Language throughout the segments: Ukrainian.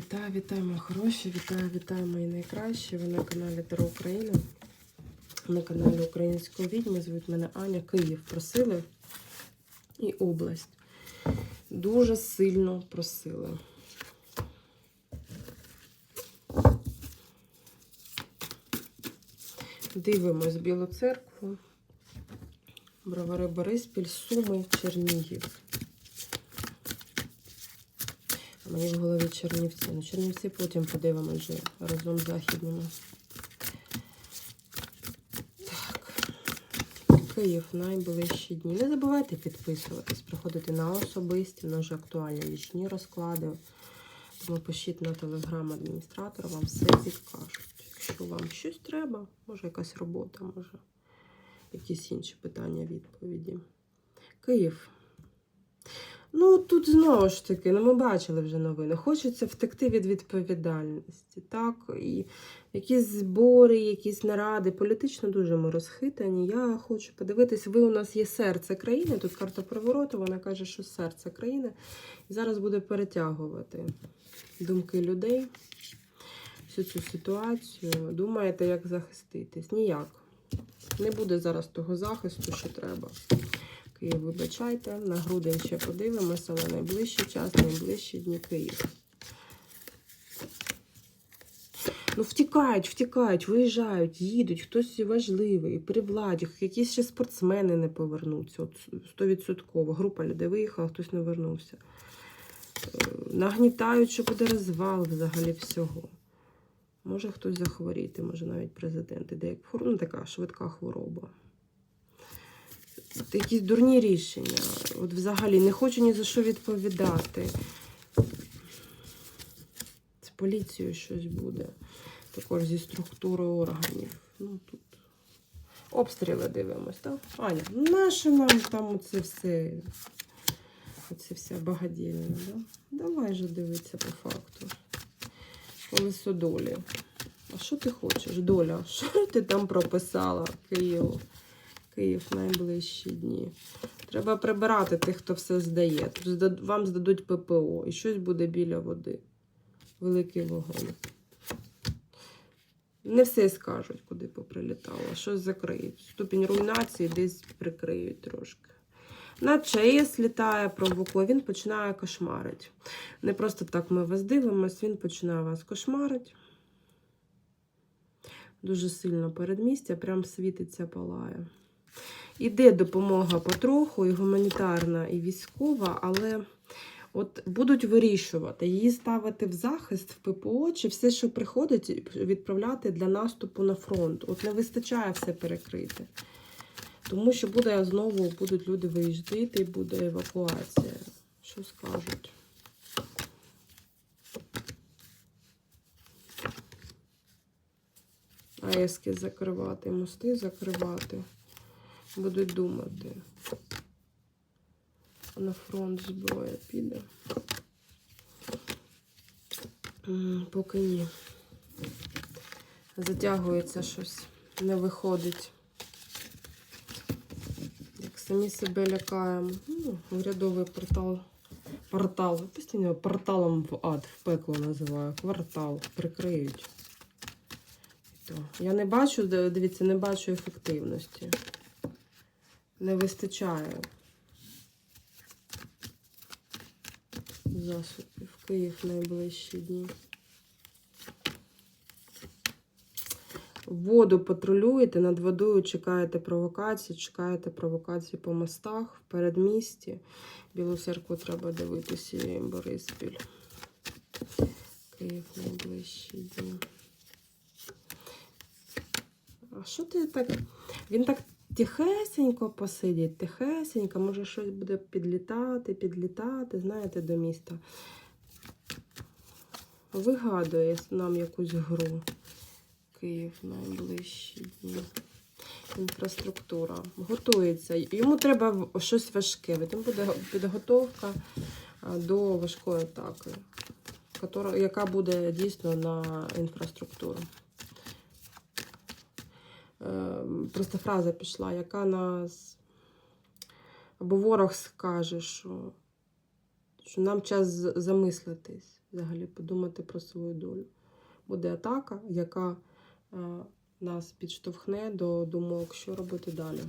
Вітаю, вітаю, мої хороші, вітаю, вітаю, мої найкращі. Ви на каналі Таро Україна. На каналі Української відьми. Звуть мене Аня. Київ просили і область. Дуже сильно просили. Дивимось Білу церкву. Бровари Бориспіль, Суми, Чернігів. А Мені в голові Чернівці. Ну, Чернівці потім подивимось вже разом з західними. Так. Київ найближчі дні. Не забувайте підписуватись, приходити на особисті, в нас вже актуальні лічні розклади. Тому пишіть на телеграм адміністратора, вам все підкажуть. Якщо вам щось треба, може якась робота, може якісь інші питання, відповіді. Київ. Ну, тут знову ж таки, ну ми бачили вже новини. Хочеться втекти від відповідальності. Так, і якісь збори, якісь наради. Політично дуже ми розхитані. Я хочу подивитись, ви у нас є серце країни. Тут карта привороту, вона каже, що серце країни. І зараз буде перетягувати думки людей, всю цю ситуацію. Думаєте, як захиститись? Ніяк. Не буде зараз того захисту, що треба. Київ, вибачайте, на грудень ще подивимося, але найближчий час, найближчі дні Київ. Ну, втікають, втікають, виїжджають, їдуть, хтось важливий, при владі, якісь ще спортсмени не повернуться. От 100%. Група людей виїхала, хтось не вернувся. Е, Нагнітають, що буде розвал взагалі всього. Може хтось захворіти, може навіть президент іде ну, така швидка хвороба. Якісь дурні рішення. От взагалі не хочу ні за що відповідати. З поліцією щось буде. Також зі структури органів. Ну тут обстріли дивимось, так? Аня, нащо нам там оце все? Оце вся багадільня, да? Давай же дивитися по факту. Колесо долі. А що ти хочеш, доля? Що ти там прописала, Києву? Київ найближчі дні. Треба прибирати тих, хто все здає. Вам здадуть ППО і щось буде біля води. Великий вогонь. Не все скажуть, куди поприлітало, щось закриють. Ступінь руйнації десь прикриють трошки. На ЧАЕС літає, провокує, він починає кошмарити. Не просто так ми вас дивимося, він починає вас кошмарити. Дуже сильно передмістя, прям світиться, палає. Іде допомога потроху, і гуманітарна, і військова, але от будуть вирішувати, її ставити в захист в ППО, чи все, що приходить, відправляти для наступу на фронт. От не вистачає все перекрити. Тому що буде знову будуть люди виїжджати, і буде евакуація. Що скажуть? АЕСки закривати, мости закривати. Будуть думати. На фронт зброя піде. Поки ні. Затягується щось, не виходить. Як самі себе лякаємо. Ну, урядовий портал. Портал. Постійно порталом в ад, в пекло називаю. Квартал. Прикриють. Я не бачу, дивіться, не бачу ефективності. Не вистачає засобів. Київ найближчі дні. Воду патрулюєте, над водою чекаєте провокації, чекаєте провокації по мостах в передмісті. Білу церкву треба дивитися Бориспіль. Київ найближчі дні. А що ти так? Він так тихесенько посидить, тихесенько, може щось буде підлітати, підлітати, знаєте, до міста. Вигадує нам якусь гру. Київ найближчі дні. Інфраструктура. Готується. Йому треба щось важке. Там буде підготовка до важкої атаки, яка буде дійсно на інфраструктуру. Е, Просто фраза пішла, яка нас або ворог скаже, що, що нам час замислитись. взагалі подумати про свою долю. Буде атака, яка е, нас підштовхне до думок, що робити далі.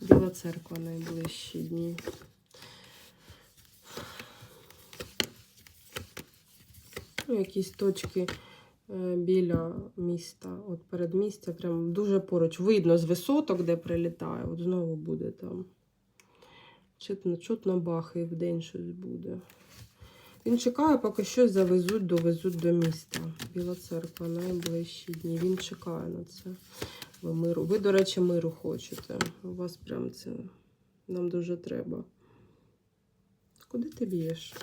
Біла церква найближчі дні. Ну, якісь точки біля міста, от передмістя, прям дуже поруч. Видно з висоток, де прилітає, от знову буде там. Чутно, чутно бахає в день щось буде. Він чекає, поки щось завезуть, довезуть до міста. Біла церква найближчі дні. Він чекає на це. Ви, миру. Ви, до речі, миру хочете. У вас прям це нам дуже треба. Куди ти б'єш?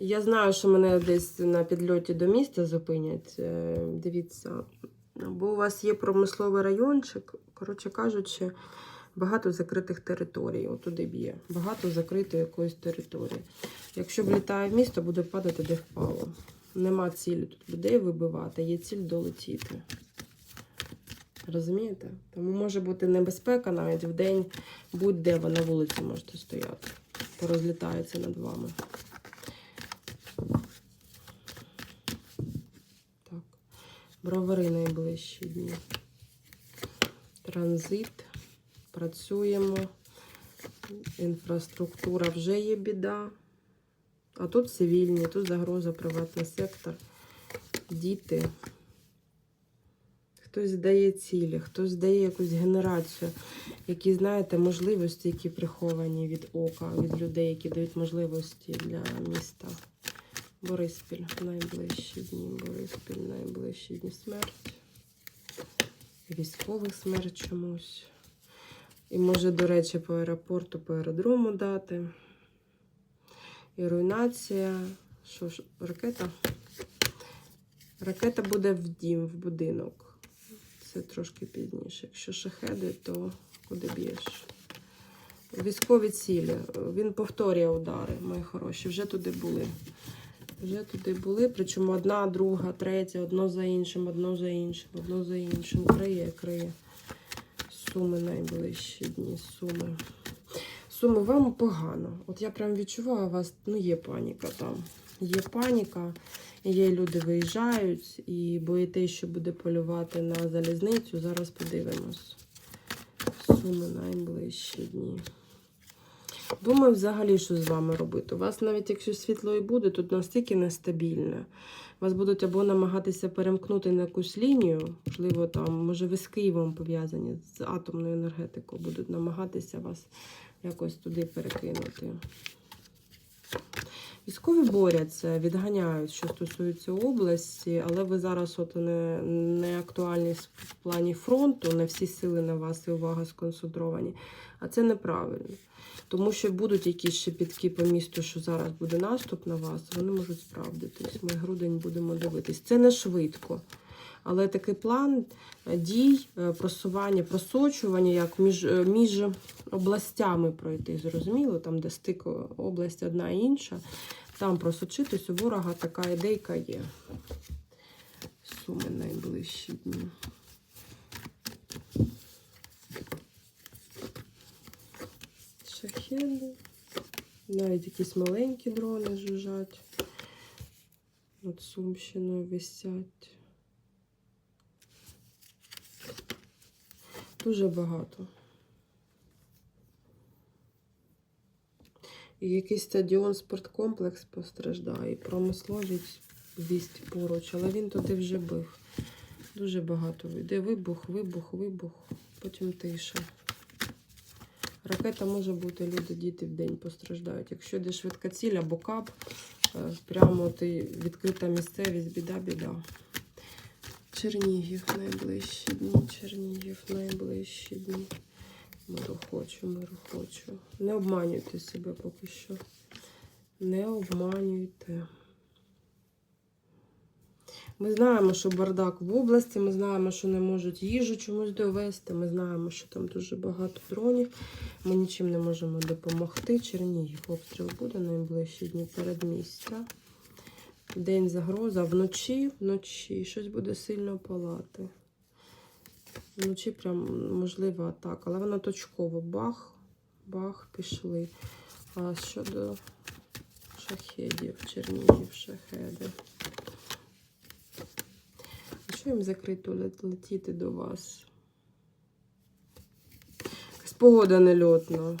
Я знаю, що мене десь на підльоті до міста зупинять. Е, Дивіться, бо у вас є промисловий райончик, коротше кажучи, багато закритих територій. Отуди б'є. Багато закритої якоїсь території. Якщо влітає в місто, буде падати де впало. Нема цілі тут людей вибивати, є ціль долетіти. Розумієте? Тому може бути небезпека навіть в день, будь-де ви на вулиці можете стояти. Порозлітається над вами. Бровари найближчі дні. Транзит. Працюємо. Інфраструктура вже є біда. А тут цивільні, тут загроза приватний сектор, діти. Хтось здає цілі, хтось здає якусь генерацію, які, знаєте, можливості, які приховані від ока, від людей, які дають можливості для міста. Бориспіль найближчі дні, Бориспіль найближчі дні смерть. Військових смерть чомусь. І може, до речі, по аеропорту, по аеродрому дати. І руйнація. Що ж, ракета? Ракета буде в дім, в будинок. Це трошки пізніше. Якщо шахеди, то куди б'єш? Військові цілі. Він повторює удари, мої хороші. Вже туди були. Вже туди були. Причому одна, друга, третя, одно за іншим, одно за іншим, одно за іншим. Криє, криє. Суми найближчі дні. Суми. Суми, вам погано. От я прям відчуваю у вас, ну є паніка там. Є паніка, є люди виїжджають і боїтесь, що буде полювати на залізницю. Зараз подивимось. Суми найближчі дні. Думаю, взагалі, що з вами робити. У вас навіть якщо світло і буде, тут настільки нестабільне. Вас будуть або намагатися перемкнути на якусь лінію, можливо, там, може, ви з Києвом пов'язані з атомною енергетикою, будуть намагатися вас якось туди перекинути. Військові борються, відганяють, що стосується області, але ви зараз от не, не актуальні в плані фронту, не всі сили на вас і увага сконцентровані. А це неправильно. Тому що будуть якісь шепітки по місту, що зараз буде наступ на вас, вони можуть справдитись. Ми грудень будемо дивитись. Це не швидко. Але такий план дій, е, просування, просочування, як між, е, між областями пройти, зрозуміло, там, де стик область одна і інша, там просочитись у ворога така ідейка є. Суми найближчі дні. Шахеди. Навіть якісь маленькі дрони жужжать. Над Сумщиною висять. Дуже багато. І якийсь стадіон, спорткомплекс постраждає, промисловість вість поруч, але він туди вже бив. Дуже багато йде вибух, вибух, вибух, потім тиша. Ракета може бути, люди, діти в день постраждають. Якщо йде швидка ціль або кап, е, прямо ти відкрита місцевість, біда-біда. Чернігів найближчі дні, Чернігів найближчі дні. Миру хочу, миру хочу. Не обманюйте себе поки що. Не обманюйте. Ми знаємо, що бардак в області, ми знаємо, що не можуть їжу чомусь довести. Ми знаємо, що там дуже багато дронів. Ми нічим не можемо допомогти. Чернігів обстріл буде найближчі дні передмістя. День загроза. Вночі, вночі щось буде сильно палати. Вночі прям можлива атака, але вона точково бах, бах, пішли. А щодо шахедів, чернігів, шахеди. Їм закрито летіти до вас? Погода нельотна.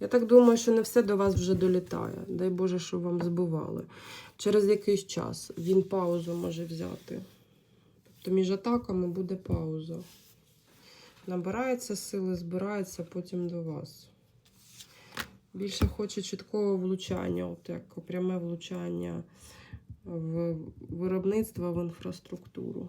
Я так думаю, що не все до вас вже долітає. Дай Боже, що вам збивали. Через якийсь час він паузу може взяти. Тобто між атаками буде пауза. Набирається сили, збирається потім до вас. Більше хоче чіткого влучання, от як пряме влучання в виробництво, в інфраструктуру.